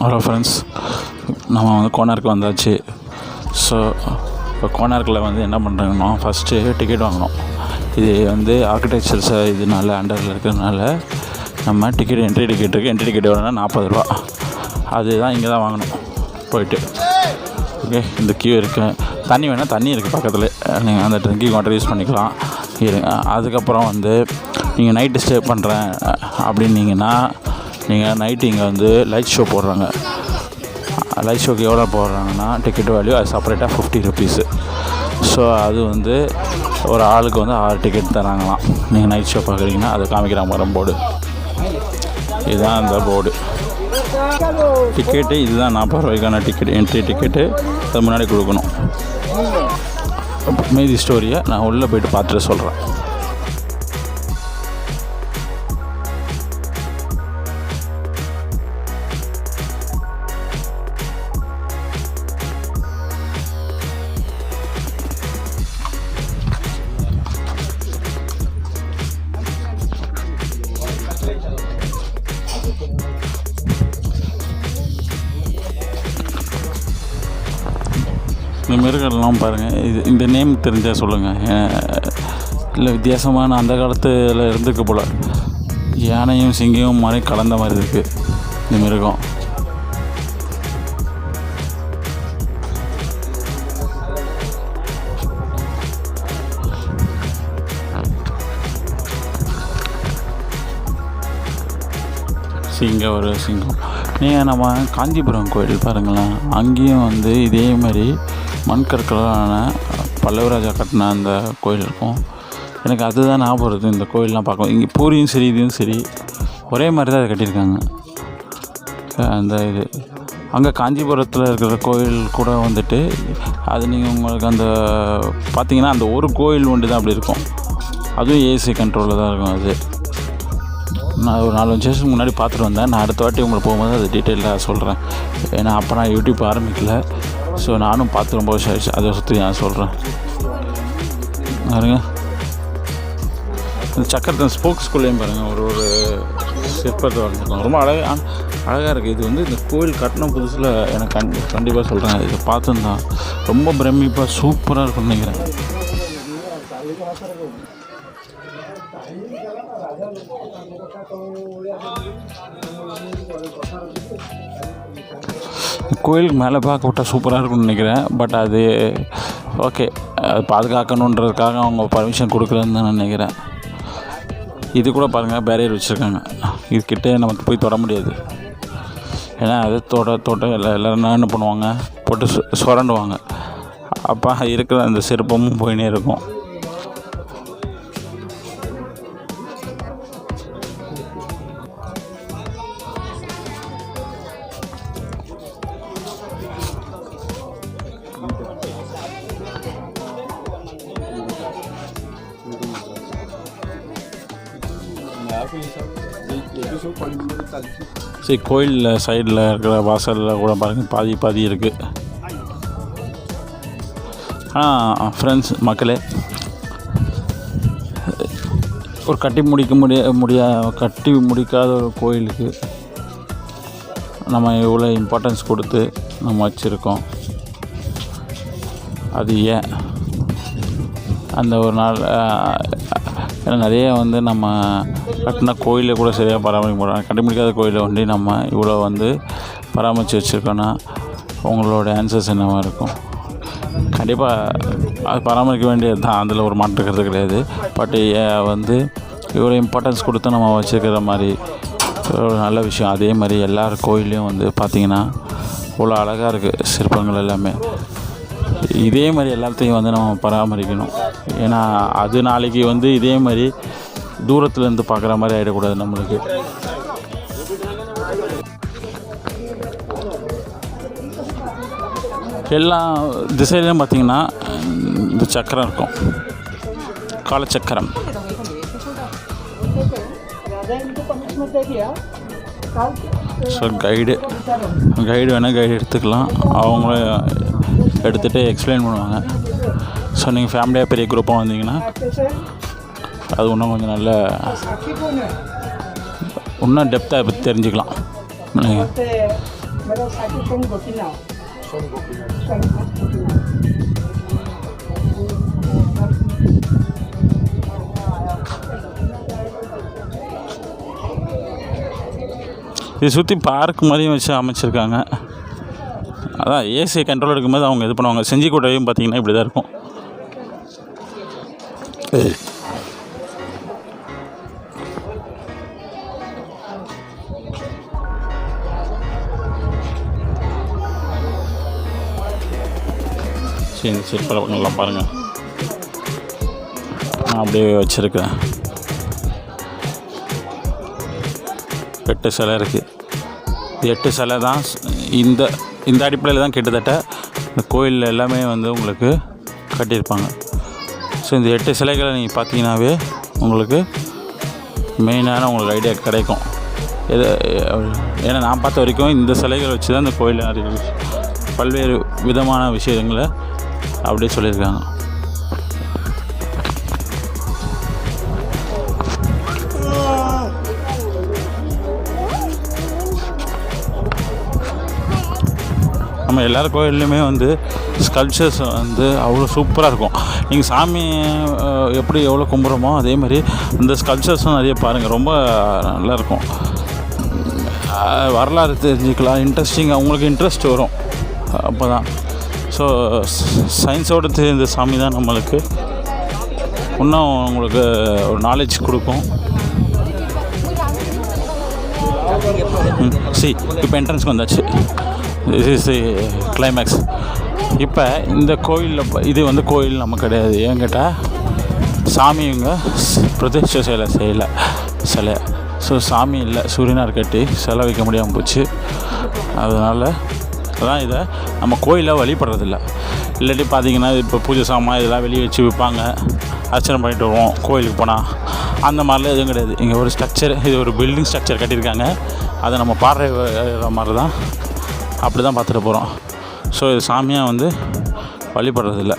Hello friends நம்ம வந்து கோனார்க்கு வந்தாச்சு. ஸோ இப்போ கோனார்க்கில் வந்து என்ன பண்ணுறேங்கன்னா ஃபஸ்ட்டு டிக்கெட் வாங்கணும். இது வந்து ஆர்கிடெக்சர்ஸ் இதனால அண்டரில் இருக்கிறதுனால நம்ம டிக்கெட் என்ட்ரி டிக்கெட் இருக்குது என்ட்ரி டிக்கெட் வேணும்னா நாற்பது ரூபா. அதுதான் இங்கே தான் வாங்கணும். போயிட்டு. ஓகே இந்த கியூ இருக்குது தண்ணி வேணால் தண்ணி இருக்குது பக்கத்தில். நீங்கள் அந்த ட்ரிங்கிங் வாட்டர் யூஸ் பண்ணிக்கலாம். இருங்க. அதுக்கப்புறம் வந்து நீங்கள் நைட்டு ஸ்டே பண்ணுறேன் அப்படின்னீங்கன்னா நீங்கள் நைட்டு இங்கே வந்து லைட் ஷோ போடுறாங்க. லைட் ஷோக்கு எவ்வளோ போடுறாங்கன்னா டிக்கெட் வேல்யூ அது செப்பரேட்டாக ஃபிஃப்டி ருபீஸு ஸோ அது வந்து ஒரு ஆளுக்கு வந்து ஆறு டிக்கெட் தராங்களாம். நீங்கள் நைட் ஷோ பார்க்குறீங்கன்னா அதை காமிக்கிறாங்க மரம் போர்டு இதுதான் அந்த போர்டு டிக்கெட்டு இதுதான் நாற்பது ரூபாய்க்கான டிக்கெட் என்ட்ரி டிக்கெட்டு அது முன்னாடி கொடுக்கணும். மீதி ஸ்டோரியை நான் உள்ளே போயிட்டு பார்த்துட்டு சொல்கிறேன் இந்த மிருகெல்லாம் பாருங்கள் இது இந்த நேம் தெரிஞ்சால் சொல்லுங்கள் இல்லை வித்தியாசமான அந்த காலத்தில் இருந்துக்கு போல். யானையும் சிங்கமும் மாதிரி கலந்த மாதிரி இருக்குது இந்த மிருகம். சிங்கம் ஒரு சிங்கம். நீங்கள் நம்ம காஞ்சிபுரம் கோயில் பாருங்களேன். அங்கேயும் வந்து இதே மாதிரி மண்கற்களான பல்லவராஜா கட்டின அந்த கோயில் இருக்கும். எனக்கு அதுதான் ஞாபகம் வருது இந்த கோயிலெலாம் பார்க்கும் இங்கே பூரியும் சரி இதுவும் சரி. ஒரே மாதிரி தான் அதை கட்டியிருக்காங்க. அந்த இது. அங்கே காஞ்சிபுரத்தில் இருக்கிற கோயில் கூட வந்துட்டு அது நீங்கள் உங்களுக்கு அந்த பார்த்தீங்கன்னா அந்த ஒரு கோயில் ஒன்று தான் அப்படி இருக்கும். அதுவும் ஏசி கண்ட்ரோலில் தான் இருக்கும் அது. நான் ஒரு நாலு வருஷத்துக்கு முன்னாடி பார்த்துட்டு வந்தேன். நான் அடுத்த வாட்டி உங்களுக்கு போகும்போது அது டீட்டெயிலாக சொல்கிறேன் ஏன்னா அப்போ நான் யூடியூப் ஆரம்பிக்கல. ஸோ நானும் பார்த்து ரொம்ப வருஷம் ஆயிடுச்சு. அதை சுற்றி நான் சொல்கிறேன் பாருங்க. இந்த சக்கரத்தின் ஸ்போக்ஸ்குள்ளேயும் பாருங்கள் ஒரு ஒரு சிற்பத்தை வரைஞ்சிருக்கோம். ரொம்ப அழகாக அழகாக இருக்குது இது வந்து இந்த கோயில் கட்டின புதுசில் எனக்கு கண் கண்டிப்பாக சொல்கிறேன் இதை பார்த்துருந்தான் ரொம்ப பிரமிப்பாக சூப்பராக இருக்கும்னு நினைக்கிறேன். கோயிலுக்கு மேலே பார்க்க விட்டா சூப்பராக இருக்கும்னு நினைக்கிறேன். பட் அது ஓகே அது பாதுகாக்கணுன்றதுக்காக அவங்க பர்மிஷன் கொடுக்குறதுன்னு தான் நினைக்கிறேன். இது கூட பாருங்கள் பேரியர் வச்சுருக்காங்க. இதுக்கிட்டே நமக்கு போய் தொட முடியாது. ஏன்னா அது தொட தொட எல்லா எல்லோரும் என்ன பண்ணுவாங்க? போட்டு சு சுரண்டுவாங்க. அப்போ இருக்கிற அந்த சிற்பமும் போயினே இருக்கும். சரி கோயிலில் சைடில் இருக்கிற வாசலில் கூட பாருங்கள் பாதி பாதி இருக்குது ஆனால் ஃப்ரெண்ட்ஸ் மக்களே. ஒரு கட்டி முடிக்க முடிய முடியா கட்டி முடிக்காத ஒரு கோயிலுக்கு நம்ம இவ்வளோ இம்பார்ட்டன்ஸ் கொடுத்து நம்ம வச்சுருக்கோம். அது ஏன்? அந்த ஒரு நாள் நிறைய வந்து நம்ம கட்டின கோயிலை கூட சரியாக பராமரிக்க மாட்டாங்க கட்டி முடிக்காத கோயிலை வந்து நம்ம இவ்வளோ வந்து பராமரித்து வச்சுருக்கோன்னா உங்களோட ஆன்சர்ஸ் என்னவாக இருக்கும்? கண்டிப்பாக அது பராமரிக்க வேண்டியது தான். அதில் ஒரு மாற்று கருத்து கிடையாது. பட் வந்து இவ்வளோ இம்பார்ட்டன்ஸ் கொடுத்து நம்ம வச்சுருக்கிற மாதிரி ஒரு நல்ல விஷயம். அதே மாதிரி எல்லார் கோயிலையும் வந்து பார்த்திங்கன்னா இவ்வளோ அழகாக இருக்குது சிற்பங்கள் எல்லாமே. இதே மாதிரி எல்லாத்தையும் வந்து நம்ம பராமரிக்கணும். ஏன்னா அது நாளைக்கு வந்து இதே மாதிரி தூரத்துலேருந்து பார்க்குற மாதிரி ஆகிடக்கூடாது நம்மளுக்கு. எல்லா திசையிலையும் பார்த்திங்கன்னா இந்த சக்கரம் இருக்கும். காலச்சக்கரம் ஸோ கைடு கைடு வேணால் கைடு எடுத்துக்கலாம். அவங்களும் எடுத்துகிட்டு எக்ஸ்பிளைன் பண்ணுவாங்க. ஸோ நீங்கள் ஃபேமிலியாக பெரிய குரூப்பாக வந்தீங்கன்னா அது இன்னும் கொஞ்சம் நல்ல இன்னும் டெப்த்தாக பற்றி தெரிஞ்சுக்கலாம். இதை சுற்றி பார்க் மாதிரியும் வச்சு அமைச்சிருக்காங்க. அதான் ஏசி கண்ட்ரோல் இருக்கும்போது அவங்க இது பண்ணுவாங்க. செஞ்சிக்கூடையும் பார்த்தீங்கன்னா இப்படி தான் இருக்கும் சரி சிற்பல சிற்பங்கள்லாம் பாருங்கள் நான் அப்படியே வச்சுருக்கேன் எட்டு சிலை இருக்குது எட்டு சிலை தான் இந்த இந்த அடிப்படையில் தான் கிட்டத்தட்ட இந்த கோயிலில் எல்லாமே வந்து உங்களுக்கு கட்டியிருப்பாங்க. ஸோ இந்த எட்டு சிலைகளை நீங்கள் பார்த்தீங்கன்னாவே உங்களுக்கு மெயினான உங்களுக்கு ஐடியா கிடைக்கும். எது ஏன்னா நான் பார்த்த வரைக்கும் இந்த சிலைகளை வச்சு தான் இந்த கோயில் பல்வேறு விதமான விஷயங்களை அப்படியே சொல்லியிருக்காங்க. நம்ம எல்லார் கோயில்லையுமே வந்து ஸ்கல்ப்சர்ஸ் வந்து அவ்வளோ சூப்பராக இருக்கும். நீங்கள் சாமி எப்படி எவ்வளோ கும்பிட்றோமோ அதே மாதிரி இந்த ஸ்கல்ப்சர்ஸும் நிறைய பாருங்கள் ரொம்ப நல்லாயிருக்கும் வரலாறு தெரிஞ்சுக்கலாம் இன்ட்ரெஸ்டிங்காக உங்களுக்கு இன்ட்ரெஸ்ட் வரும். அப்போ தான் ஸோ சயின்ஸோடு தெரிந்த சாமி தான் நம்மளுக்கு. இன்னும் உங்களுக்கு ஒரு நாலேஜ் கொடுக்கும். சி இப்போ என்ட்ரன்ஸ்க்கு வந்தாச்சு. திஸ் இஸ் தி கிளைமேக்ஸ் இப்போ இந்த கோயிலில் இது வந்து கோயில் நம்ம கிடையாது. ஏன் கேட்டால் சாமி இவங்க பிரதிஷ்ட சிலை செய்யலை. சிலை. ஸோ சாமி இல்லை சூரியனார் கட்டி சிலை வைக்க முடியாமல் போச்சு. அதனால் அதான் இதை நம்ம கோயிலில் வழிபடுறதில்ல. இல்லாட்டி பார்த்தீங்கன்னா இப்போ பூஜை சாமான் இதெல்லாம் வெளியே வச்சு விற்பாங்க அர்ச்சனை பண்ணிட்டு வருவோம் கோயிலுக்கு போனால் அந்த மாதிரிலாம் எதுவும் கிடையாது. இங்கே ஒரு ஸ்ட்ரக்சர் இது ஒரு பில்டிங் ஸ்ட்ரக்சர் கட்டியிருக்காங்க. அதை நம்ம பாடுற மாதிரி தான் அப்படி தான் பார்த்துட்டு போகிறோம் ஸோ இது சாமியாக வந்து வழிபடுறதில்ல.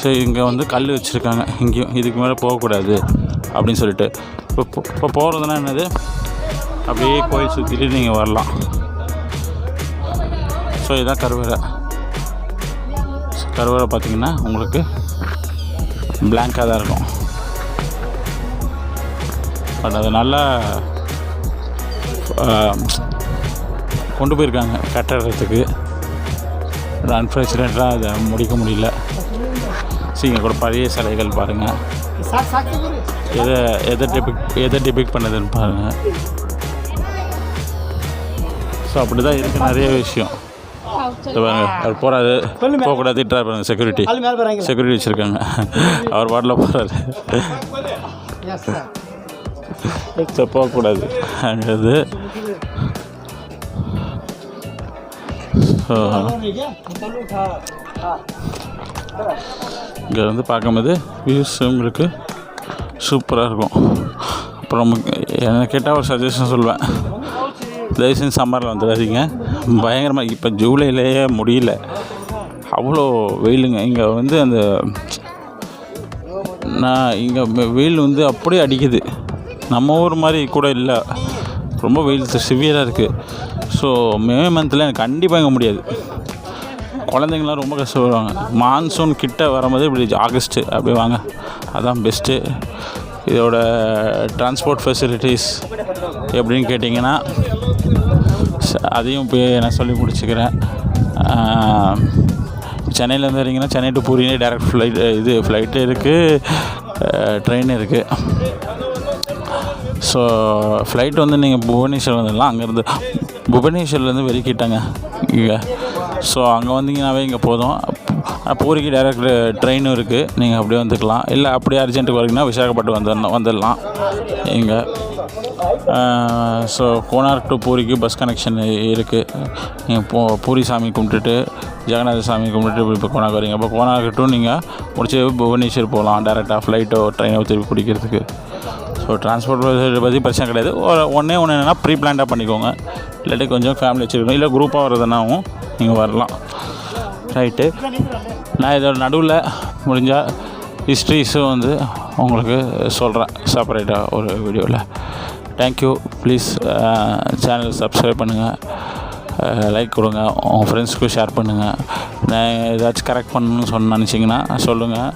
ஸோ இங்கே வந்து கல் வச்சுருக்காங்க. இங்கேயும் இதுக்கு மேலே போகக்கூடாது அப்படின்னு சொல்லிட்டு. இப்போ இப்போ போகிறதுனா என்னது? அப்படியே கோயில் சுற்றிட்டு நீங்கள் வரலாம். ஸோ இதுதான் கருவேலை. கருவேலை பார்த்திங்கன்னா உங்களுக்கு பிளாங்காக தான் இருக்கும். பட் அது நல்லா கொண்டு போயிருக்காங்க கட்டுறதுக்கு. அன்ஃபார்ச்சுனேட்டாக அதை முடிக்க முடியல. சீங்க கூட பழைய சிலைகள் பாருங்கள் எதை எதை டிபிக் எதை டிபிக் பண்ணதுன்னு பாருங்கள் ஸோ அப்படி தான் இருக்குது நிறைய விஷயம். அவர் போகிறாரு போகக்கூடாது திட்டா பாருங்க செக்யூரிட்டி செக்யூரிட்டி வச்சுருக்காங்க. அவர் பாட்டில் போகிறாரு சார் போகக்கூடாது. அங்கிறது இங்கே வந்து பார்க்கும்போது வியூஸ் உங்களுக்கு சூப்பராக இருக்கும். அப்புறம் எனக்கு கேட்டால் ஒரு சஜஷன் சொல்லுவேன். தயவு செஞ்சு சம்மரில் வந்துடாதீங்க பயங்கரமாக இப்போ ஜூலையிலேயே முடியல. அவ்வளோ வெயிலுங்க. இங்கே வந்து அந்த நான் இங்கே வெயில் வந்து அப்படியே அடிக்குது. நம்ம ஊர் மாதிரி கூட இல்லை. ரொம்ப வெயில் சிவியராக இருக்குது ஸோ மே மந்தில் எனக்கு கண்டிப்பாக இங்கே முடியாது. குழந்தைங்களாம் ரொம்ப கஷ்டப்படுவாங்க. மான்சூன் கிட்ட வரும்போது இப்படி ஆகஸ்ட்டு அப்படி வாங்க. அதான் பெஸ்ட்டு இதோட டிரான்ஸ்போர்ட் ஃபெசிலிட்டிஸ் எப்படின்னு கேட்டிங்கன்னா அதையும் இப்போ நான் சொல்லி முடிச்சுக்கிறேன். சென்னையிலேருந்து வரீங்கன்னா சென்னை டு பூரினே டேரக்ட் ஃப்ளைட் இது ஃப்ளைட்டு இருக்குது ட்ரெயின் இருக்குது ஸோ ஃப்ளைட் வந்து நீங்கள் புவனேஸ்வர் வந்துடலாம். அங்கேருந்து புவனேஸ்வர்லேருந்து வெளிக்கிட்டாங்க இங்கே. ஸோ அங்கே வந்தீங்கன்னாவே இங்கே போதும். பூரிக்கு டேரக்ட் ட்ரெயினும் இருக்குது நீங்கள் அப்படியே வந்துக்கலாம். இல்லை அப்படியே அர்ஜென்ட்டுக்கு வரீங்கன்னா விசாகப்பட்டு வந்துடணும் வந்துடலாம். இங்கே. ஸோ கோனார்க் டு பூரிக்கு பஸ் கனெக்ஷன் இருக்குது நீங்கள் போ பூரி சாமி கும்பிட்டுட்டு ஜெகநாத சாமி கும்பிட்டுட்டு இப்போ கோனார்க் வரீங்க. அப்போ கோனார்க் டு நீங்கள் முடிச்சு புவனேஸ்வர் போகலாம் டேரெக்டாக ஃப்ளைட்டோ ட்ரெயினோ திருப்பி பிடிக்கிறதுக்கு. ஸோ டிரான்ஸ்போர்ட் பற்றி பிரச்சனை கிடையாது. ஒன்றே ஒன்று என்னென்னா ப்ரீ பிளான்டாக பண்ணிக்கோங்க. இல்லாட்டி கொஞ்சம் ஃபேமிலி வச்சுருக்கணும். இல்லை குரூப்பாக வரதுனாவும் நீங்கள் வரலாம். ரைட்டு நான் இதோட நடுவில் முடிஞ்சால் ஹிஸ்ட்ரிஸும் வந்து உங்களுக்கு சொல்கிறேன் செப்பரேட்டாக ஒரு வீடியோவில் thank you please channel subscribe பண்ணுங்கள் லைக் கொடுங்க. உங்கள் ஃப்ரெண்ட்ஸ்க்கும் ஷேர் பண்ணுங்கள் நான் ஏதாச்சும் கரெக்ட் பண்ணணும்னு சொன்ன நினச்சிங்கன்னா சொல்லுங்கள்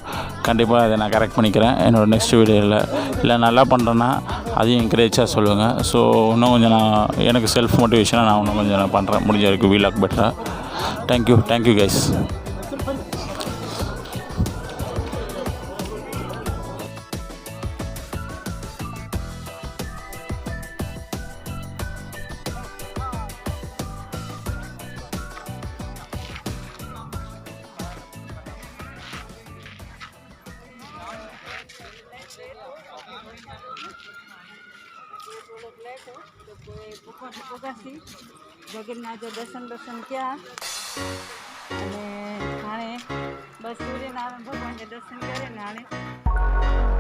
கண்டிப்பாக அதை நான் கரெக்ட் பண்ணிக்கிறேன். என்னோடய நெக்ஸ்ட் வீடியோவில் இல்லை நல்லா பண்ணுறேன்னா அதையும் என்கரேஜாக சொல்லுங்கள் ஸோ இன்னும் கொஞ்சம் நான் எனக்கு செல்ஃப் மோட்டிவேஷனாக நான் இன்னும் கொஞ்சம் நான் பண்ணுறேன் முடிஞ்ச வரைக்கும் வீலாக் பெட்டராக தேங்க்யூ தேங்க்யூ கைஸ் જગન્નાથ દર્શન દર્શન ક્યાં અને હાણે બસ સૂર્યનારાયણ ભગવાનને દર્શન કરે ને હાણે